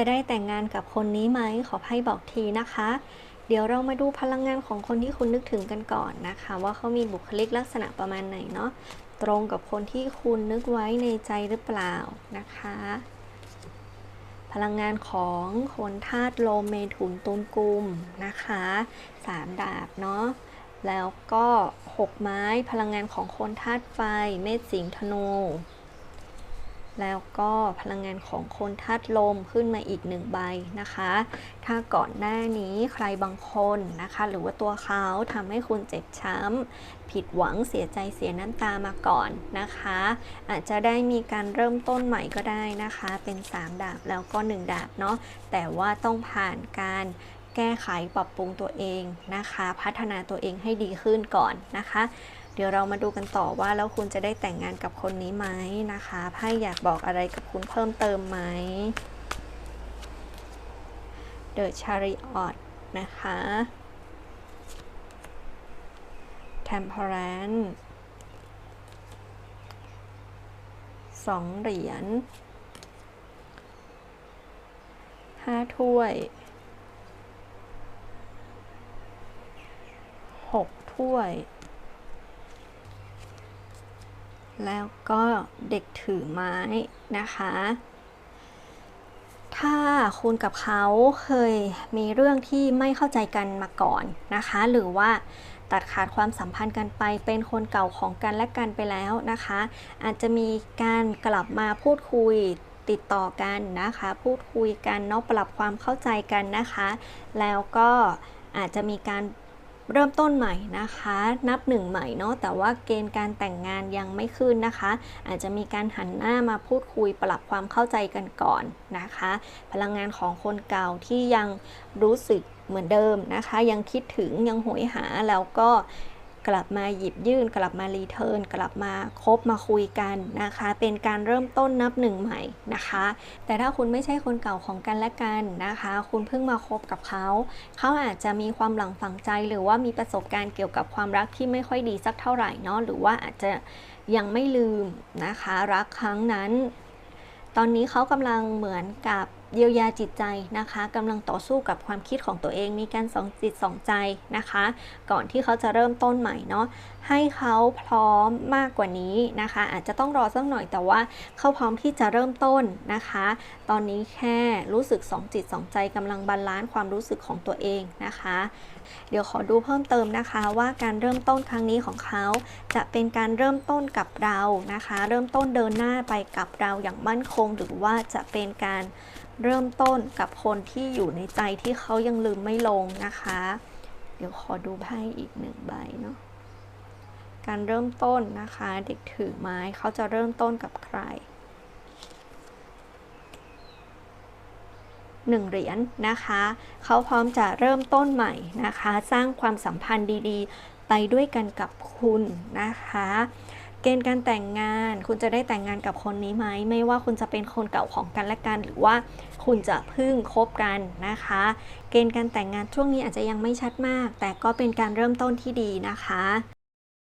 จะได้แต่งงานกับคนนี้ไหมขอไพ่บอกทีนะคะ เดี๋ยวเรามาดูพลังงานของคนที่คุณนึกถึงกันก่อนนะคะ ว่าเขามีบุคลิกลักษณะประมาณไหนเนาะตรงกับคนที่คุณนึกไว้ในใจหรือเปล่านะคะ พลังงานของคนธาตุโลมเมถุนตุลกุมนะคะสามดาบเนาะแล้วก็หกไม้พลังงานของคนธาตุไฟ เมษสิงห์ธนู แล้วก็พลังงานของคนธาตุลมขึ้นมาอีกหนึ่งใบนะคะ ถ้าก่อนหน้านี้ใครบางคนนะคะ หรือว่าตัวเขาทำให้คุณเจ็บช้ำ ผิดหวังเสียใจเสียน้ำตามาก่อนนะคะ อาจจะได้มีการเริ่มต้นใหม่ก็ได้นะคะ เป็น 3 ดาบแล้วก็ 1 ดาบเนาะ แต่ว่าต้องผ่านการแก้ไขปรับปรุงตัวเองนะคะ พัฒนาตัวเองให้ดีขึ้นก่อนนะคะ เดี๋ยวเรามาดูกันต่อว่าแล้วคุณจะได้แต่งงานกับคนนี้ไหมนะคะไพ่อยากบอกอะไรกับคุณเพิ่มเติมไหม The Chariot นะคะ Temperance สองเหรียญห้าถ้วยหกถ้วย แล้วก็เด็กถือไม้นะคะ ถ้าคุณกับเขาเคยมีเรื่องที่ไม่เข้าใจกันมาก่อนนะคะ หรือว่าตัดขาดความสัมพันธ์กันไปเป็นคนเก่าของกันและกันไปแล้วนะคะ อาจจะมีการกลับมาพูดคุยติดต่อกันนะคะ พูดคุยกันเนาะปรับความเข้าใจกันนะคะ แล้วก็อาจจะมีการ เริ่มต้นใหม่นะคะ นับหนึ่งใหม่เนาะแต่ว่าเกณฑ์การแต่งงานยังไม่ขึ้นนะคะ อาจจะมีการหันหน้ามาพูดคุยปรับความเข้าใจกันก่อนนะคะ พลังงานของคนเก่าที่ยังรู้สึกเหมือนเดิมนะคะ ยังคิดถึงยังหวยหาแล้วก็ กลับมาหยิบยื่น กลับมารีเทิร์นกลับมาคบมาคุยกันนะคะ เป็นการเริ่มต้นนับหนึ่งใหม่นะคะ แต่ถ้าคุณไม่ใช่คนเก่าของกันและกันนะคะ คุณเพิ่งมาคบกับเขา เขาอาจจะมีความหลังฝังใจ หรือว่ามีประสบการณ์เกี่ยวกับความรักที่ไม่ค่อยดีสักเท่าไหร่เนาะหรือว่าอาจจะยังไม่ลืมนะคะ รักครั้งนั้น ตอนนี้เขากำลังเหมือนกับ เยียวยาจิตใจนะคะกำลังต่อสู้กับความคิดของตัวเอง มีการสองจิตสองใจนะคะ ก่อนที่เขาจะเริ่มต้นใหม่เนาะให้เขาพร้อมมากกว่านี้นะคะ อาจจะต้องรอสักหน่อยแต่ว่าเขาพร้อมที่จะเริ่มต้นนะคะ ตอนนี้แค่รู้สึกสองจิตสองใจกำลังบาลานซ์ความรู้สึกของตัวเองนะคะ เดี๋ยวขอดูเพิ่มเติมนะคะว่าการเริ่มต้นครั้งนี้ของเขาจะเป็นการเริ่มต้นกับเรานะคะ เริ่มต้นเดินหน้าไปกับเราอย่างมั่นคง หรือว่าจะเป็นการ เริ่มต้นกับคนที่อยู่ในใจที่เขายังลืมไม่ลงนะคะ เดี๋ยวขอดูไพ่อีกหนึ่งใบเนาะการเริ่มต้นนะคะ เด็กถือไม้เขาจะเริ่มต้นกับใครหนึ่งเหรียญนะคะ เขาพร้อมจะเริ่มต้นใหม่นะคะ สร้างความสัมพันธ์ดีๆ ไปด้วยกันกับคุณนะคะ เกณฑ์การแต่งงาน คุณจะได้แต่งงานกับคนนี้ไหม ไม่ว่าคุณจะเป็นคนเก่าของกันและกัน หรือว่าคุณจะพึ่งคบกันนะคะ เกณฑ์การแต่งงานช่วงนี้อาจจะยังไม่ชัดมาก แต่ก็เป็นการเริ่มต้นที่ดีนะคะ